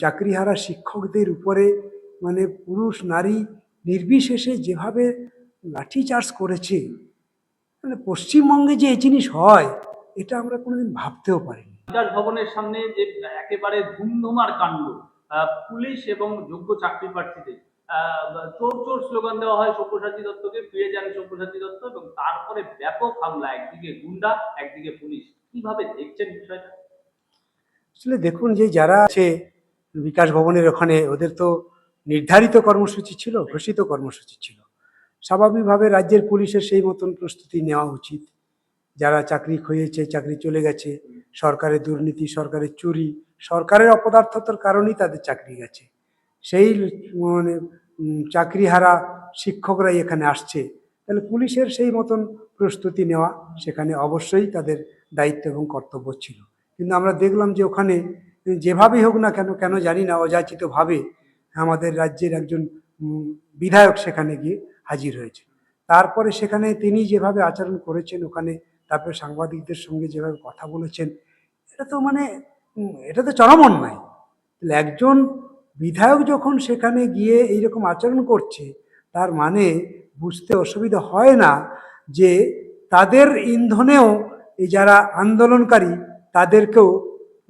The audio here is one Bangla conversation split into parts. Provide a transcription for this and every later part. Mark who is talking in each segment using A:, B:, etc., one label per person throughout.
A: চাকরিহারা শিক্ষকদের উপরে মানে পুরুষ নারী নির্বিশেষে যেভাবে লাঠিচার্জ করেছে মানে পশ্চিমবঙ্গে যে এই জিনিস হয় এটা আমরা কোনোদিন ভাবতেও পারিনি।
B: বিকাশ ভবনের সামনে যে একেবারে ধুমধুমার কাণ্ড পুলিশ এবং যোগ্য চাকরি প্রার্থীদের চোর চোর স্লোগান দেওয়া হয় সব্যসাচী দত্তকে ফিরে যান সব্যসাচী দত্ত এবং তারপরে ব্যাপক হামলা একদিকে গুন্ডা একদিকে পুলিশ। কীভাবে দেখছেন বিষয়টা?
A: আসলে দেখুন যে যারা আছে বিকাশ ভবনের ওখানে ওদের তো নির্ধারিত কর্মসূচি ছিল, ঘোষিত কর্মসূচি ছিল। স্বাভাবিকভাবে রাজ্যের পুলিশের সেই মতন প্রস্তুতি নেওয়া উচিত। যারা চাকরি খইয়েছে চাকরি চলে গেছে, সরকারের দুর্নীতি, সরকারের চুরি, সরকারের অপদার্থতার কারণেই তাদের চাকরি গেছে। সেই মানে চাকরিহারা শিক্ষকরাই এখানে আসছে। তাহলে পুলিশের সেই মতন প্রস্তুতি নেওয়া সেখানে অবশ্যই তাদের দায়িত্ব এবং কর্তব্য ছিল। কিন্তু আমরা দেখলাম যে ওখানে যেভাবেই হোক না কেন কেন জানি না, অযাচিতভাবে আমাদের রাজ্যের একজন বিধায়ক সেখানে গিয়ে হাজির হয়েছে। তারপরে সেখানে তিনি যেভাবে আচরণ করেছেন, ওখানে তারপরে সাংবাদিকদের সঙ্গে যেভাবে কথা বলেছেন, এটা তো মানে এটা তো চরম অন্যায় একজন বিধায়ক যখন সেখানে গিয়ে এইরকম আচরণ করছে, তার মানে বুঝতে অসুবিধা হয় না যে তাদের ইন্ধনেও এই যারা আন্দোলনকারী, তাদেরকেও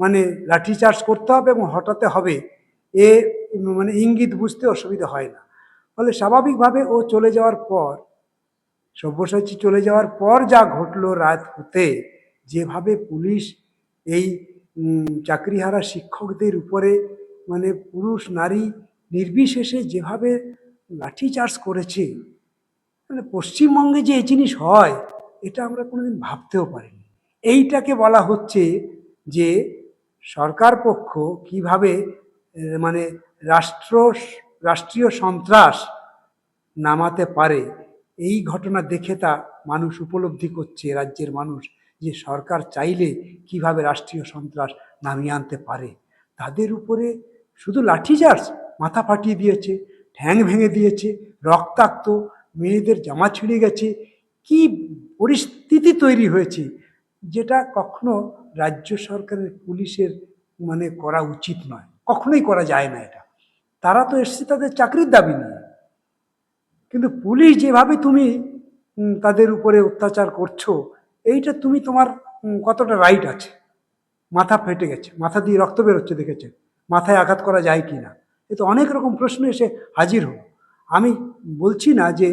A: মানে লাঠিচার্জ করতে হবে এবং হটাতে হবে। এ মানে ইঙ্গিত বুঝতে অসুবিধা হয় না। ফলে স্বাভাবিকভাবে ও চলে যাওয়ার পর, সব্যসাচী চলে যাওয়ার পর যা ঘটলো রাত হতে, যেভাবে পুলিশ এই চাকরিহারা শিক্ষকদের উপরে মানে পুরুষ, নারী নির্বিশেষে যেভাবে লাঠিচার্জ করেছে মানে পশ্চিমবঙ্গে যে এই জিনিস হয়, এটা আমরা কোনোদিন ভাবতেও পারিনি। এইটাকে বলা হচ্ছে যে সরকার পক্ষ কীভাবে মানে রাষ্ট্র, রাষ্ট্রীয় সন্ত্রাস নামাতে পারে, এই ঘটনা দেখে তা মানুষ উপলব্ধি করছে, রাজ্যের মানুষ, যে সরকার চাইলে কীভাবে রাষ্ট্রীয় সন্ত্রাস নামিয়ে আনতে পারে। তাদের উপরে শুধু লাঠিচার্জ মাথা ফাটিয়ে দিয়েছে, ঠ্যাং ভেঙে দিয়েছে, রক্তাক্ত মেয়েদের জামা ছিঁড়ে গেছে, কি পরিস্থিতি তৈরি হয়েছে, যেটা কখনো রাজ্য সরকারের পুলিশের মানে করা উচিত নয়। কখনোই করা যায় না এটা। তারা তো এসছে তাদের চাকরির দাবি নিয়ে। কিন্তু পুলিশ যেভাবে তুমি তাদের উপরে অত্যাচার করছ, এইটা তুমি তোমার কতটা রাইট আছে? মাথা ফেটে গেছে, মাথা দিয়ে রক্ত বেরোচ্ছে দেখেছে। মাথায় আঘাত করা যায় কি না এ তো অনেক রকম প্রশ্ন এসে হাজির হলো। আমি বলছি না যে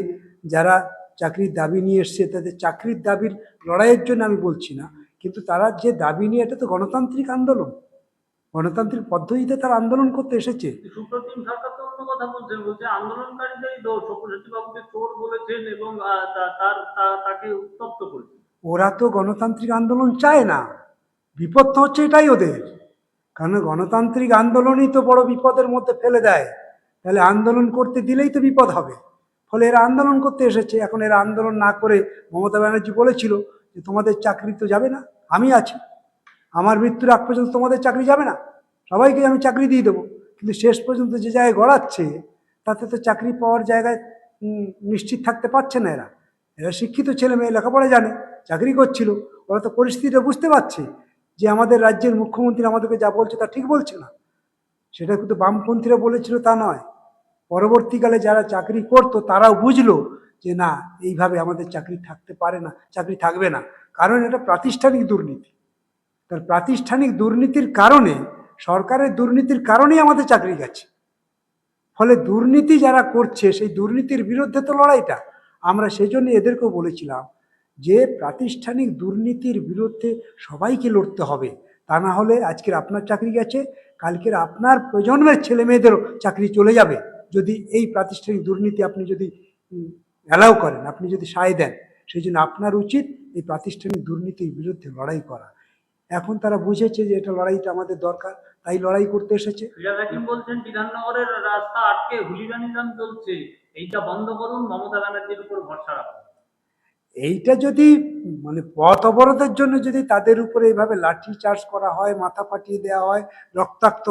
A: যারা চাকরির দাবি নিয়ে এসছে, তাদের চাকরির দাবির লড়াইয়ের জন্য আমি বলছি না। কিন্তু তারা যে দাবি নিয়ে এটা তো গণতান্ত্রিক আন্দোলন। গণতান্ত্রিক পদ্ধতিতে তারা আন্দোলন করতে এসেছে।
B: সুপ্রতিম সরকার তো অন্য কথা বলছেন বলছে আন্দোলনকারীদের দোষ সব্যসাচী চোর বলেছেন এবং তার তাকে উত্তপ্ত করেছেন
A: ওরা তো গণতান্ত্রিক আন্দোলন চায় না। বিপদ তো হচ্ছে এটাই ওদের। কারণ গণতান্ত্রিক আন্দোলনই তো বড় বিপদের মধ্যে ফেলে দেয়। তাহলে আন্দোলন করতে দিলেই তো বিপদ হবে। ফলে এরা আন্দোলন করতে এসেছে। এখন এরা আন্দোলন না করে মমতা ব্যানার্জি বলেছিল যে তোমাদের চাকরি তো যাবে না, আমি আছি। আমার মৃত্যুর আগ পর্যন্ত তোমাদের চাকরি যাবে না। সবাইকে আমি চাকরি দিয়ে দেবো। কিন্তু শেষ পর্যন্ত যে জায়গায় গড়াচ্ছে, তাতে তো চাকরি পাওয়ার জায়গায় নিশ্চিত থাকতে পারছে না এরা। এরা শিক্ষিত ছেলে মেয়ে, লেখাপড়া জানে, চাকরি করছিল। ওরা তো পরিস্থিতিটা বুঝতে পারছে যে আমাদের রাজ্যের মুখ্যমন্ত্রী আমাদেরকে যা বলছে তা ঠিক বলছে না। সেটা কিন্তু বামপন্থীরা বলেছিল তা নয়। পরবর্তীকালে যারা চাকরি করতো, তারাও বুঝলো যে না, এইভাবে আমাদের চাকরি থাকতে পারে না, চাকরি থাকবে না। কারণ এটা প্রাতিষ্ঠানিক দুর্নীতি। তার প্রাতিষ্ঠানিক দুর্নীতির কারণে, সরকারের দুর্নীতির কারণেই আমাদের চাকরি গেছে। ফলে দুর্নীতি যারা করছে, সেই দুর্নীতির বিরুদ্ধে তো লড়াইটা আমরা সেই জন্য এদেরকেও বলেছিলাম যে, প্রাতিষ্ঠানিক দুর্নীতির বিরুদ্ধে সবাইকে লড়তে হবে। তা না হলে আজকের আপনার চাকরি গেছে, কালকের আপনার প্রজন্মের ছেলে মেয়েদেরও চাকরি চলে যাবে। যদি এই প্রাতিষ্ঠানিক দুর্নীতি আপনি যদি অ্যালাউ করেন। আপনি যদি সায় দেন সেই জন্য আপনার উচিত এই প্রাতিষ্ঠানিক দুর্নীতির বিরুদ্ধে লড়াই করা। এখন তারা বুঝেছে যে এটা লড়াইটা আমাদের দরকার তাই লড়াই করতে এসেছে।
B: বলছেন বিধাননগরের রাস্তা আটকে হুলিগানিজম চলছে। এইটা বন্ধ করুন মমতা ব্যানার্জির উপর ভরসা রাখুন।
A: এইটা যদি মানে পথ অবরোধের জন্য যদি তাদের উপরে এইভাবে লাঠি চার্জ করা হয় মাথা ফাটিয়ে দেওয়া হয় রক্তাক্ত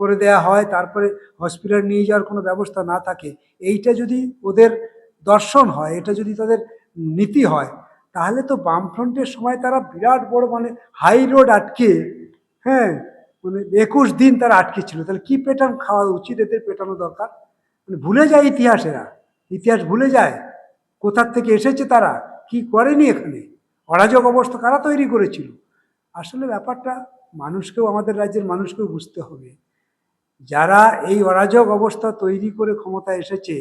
A: করে দেওয়া হয় তারপরে হসপিটাল নিয়ে যাওয়ার কোনো ব্যবস্থা না থাকে এইটা যদি ওদের দর্শন হয়, এটা যদি তাদের নীতি হয়, তাহলে তো বামফ্রন্টের সময় তারা বিরাট বড় মানে হাই রোড আটকে হ্যাঁ মানে একুশ দিন তারা আটকে ছিল। তাহলে কি পেটান খাওয়া উচিত এদের পেটানো দরকার? মানে ভুলে যায় ইতিহাসেরা ইতিহাস ভুলে যায়। কোথার থেকে এসেছে তারা? কি করেনি এখানে? অরাজক অবস্থা কারা তৈরি করেছিল? আসলে ব্যাপারটা মানুষকেও, আমাদের রাজ্যের মানুষকেও বুঝতে হবে। যারা এই অরাজক অবস্থা তৈরি করে ক্ষমতা এসেছে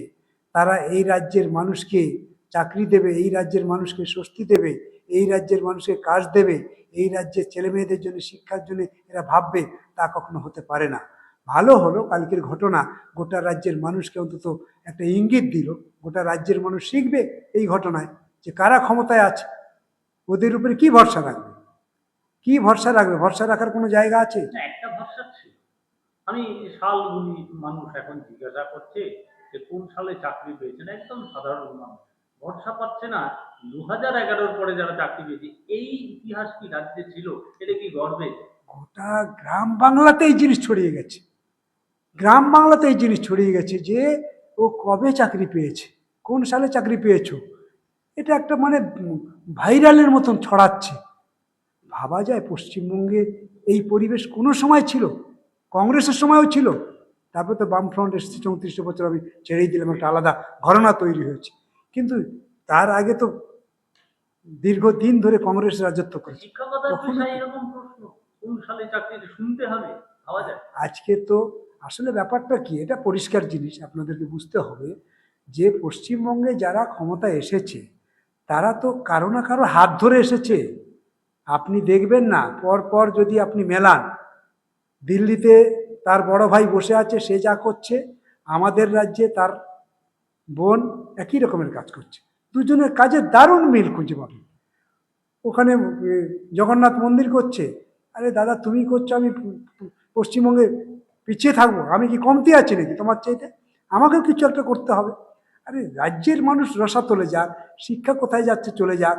A: তারা এই রাজ্যের মানুষকে চাকরি দেবে, এই রাজ্যের মানুষকে স্বস্তি দেবে, এই রাজ্যের মানুষকে কাজ দেবে, এই রাজ্যের ছেলে মেয়েদের জন্য, শিক্ষার জন্য এরা ভাববে, তা কখনো হতে পারে না। ভালো হলো কালকের ঘটনা, গোটা রাজ্যের মানুষকে অন্তত একটা ইঙ্গিত দিল, গোটা রাজ্যের মানুষ শিখবে এই ঘটনায় যে কারা ক্ষমতায় আছে, ওদের উপরে কি ভরসা রাখবে? কি ভরসা রাখবে? ভরসা রাখার কোনো জায়গা আছে?
B: একটা ভরসা আমি সালগুলি মানুষ এখন জিজ্ঞাসা করছে যে কোন সালে চাকরি পেয়েছেন, একদম সাধারণ মানুষ। ভরসা পাচ্ছে না দু হাজার এগারোর পরে যারা চাকরি পেয়েছে, এই ইতিহাস কি রাজ্যে ছিল? এটা কি গর্বে?
A: গোটা গ্রাম বাংলাতে এই জিনিস ছড়িয়ে গেছে। গ্রাম বাংলাতে এই জিনিস ছড়িয়ে গেছে যে, ও কবে চাকরি পেয়েছে? কোন সালে চাকরি পেয়েছ? এটা একটা মানে ভাইরালের মতন ছড়াচ্ছে। ভাবা যায় পশ্চিমবঙ্গে এই পরিবেশ কোনো সময় ছিল? কংগ্রেসের সময়ও ছিল? তারপরে তো বামফ্রন্ট এসেছে চৌত্রিশে বছর আমি ছেড়েই দিলাম একটা আলাদা ঘটনা তৈরি হয়েছে। কিন্তু তার আগে তো দীর্ঘদিন ধরে কংগ্রেস রাজত্ব করেছে। আজকে তো আসলে ব্যাপারটা কি এটা পরিষ্কার জিনিস আপনাদেরকে বুঝতে হবে যে পশ্চিমবঙ্গে যারা ক্ষমতা এসেছে তারা তো কারও না কারও হাত ধরে এসেছে। আপনি দেখবেন না পর পর যদি আপনি মেলান দিল্লিতে তার বড় ভাই বসে আছে, সে যা করছে, আমাদের রাজ্যে তার বোন একই রকমের কাজ করছে। দুজনের কাজে দারুণ মিল খুঁজে পাবেন ওখানে জগন্নাথ মন্দির করছে। আরে দাদা, তুমি করছ, আমি পশ্চিমবঙ্গে পিছিয়ে থাকব। আমি কি কমতি আছি নাকি তোমার চাইতে? আমাকেও কিছু একটা করতে হবে। আরে রাজ্যের মানুষ রসা তোলে যাক, শিক্ষা কোথায় যাচ্ছে চলে যাক।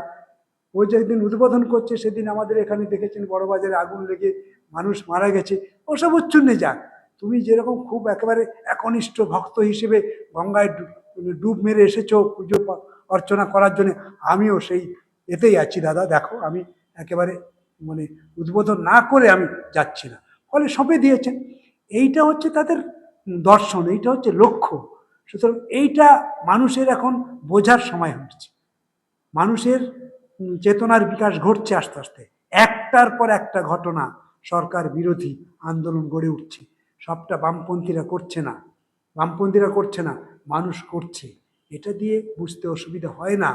A: ও যেদিন উদ্বোধন করছে, সেদিন আমাদের এখানে দেখেছেন বড়বাজারে আগুন লেগে মানুষ মারা গেছে, ওসব উচ্ছন্নে যাক। তুমি যেরকম খুব একেবারে একনিষ্ঠ ভক্ত হিসেবে গঙ্গায় ডুব মেরে এসেছ পুজো অর্চনা করার জন্য, আমিও সেই এতেই আছি দাদা। দেখো, আমি একেবারে মানে উদ্বোধন না করে আমি যাচ্ছি না। ফলে সঁপে দিয়েছেন। এইটা হচ্ছে তাদের দর্শন, এইটা হচ্ছে লক্ষ্য। সুতরাং এইটা মানুষের এখন বোঝার সময় হচ্ছে। মানুষের চেতনার বিকাশ ঘটছে আস্তে আস্তে। একটার পর একটা ঘটনা। সরকার বিরোধী আন্দোলন গড়ে উঠছে। সবটা বামপন্থীরা করছে না। বামপন্থীরা করছে না, মানুষ করছে। এটা দিয়ে বুঝতে অসুবিধা হয় না।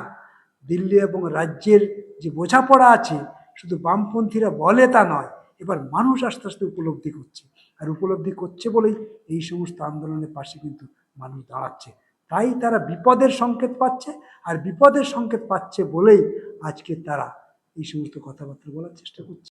A: দিল্লি এবং রাজ্যের যে বোঝাপড়া আছে, শুধু বামপন্থীরা বলে তা নয়, এবার মানুষ আস্তে আস্তে উপলব্ধি করছে। আর উপলব্ধি করছে বলেই এই সমস্ত আন্দোলনের পাশে কিন্তু মানুষ দাঁড়াচ্ছে। তাই তারা বিপদের সংকেত পাচ্ছে, আর বিপদের সংকেত পাচ্ছে বলেই আজকে তারা এই সমস্ত কথাবার্তা বলার চেষ্টা করছে।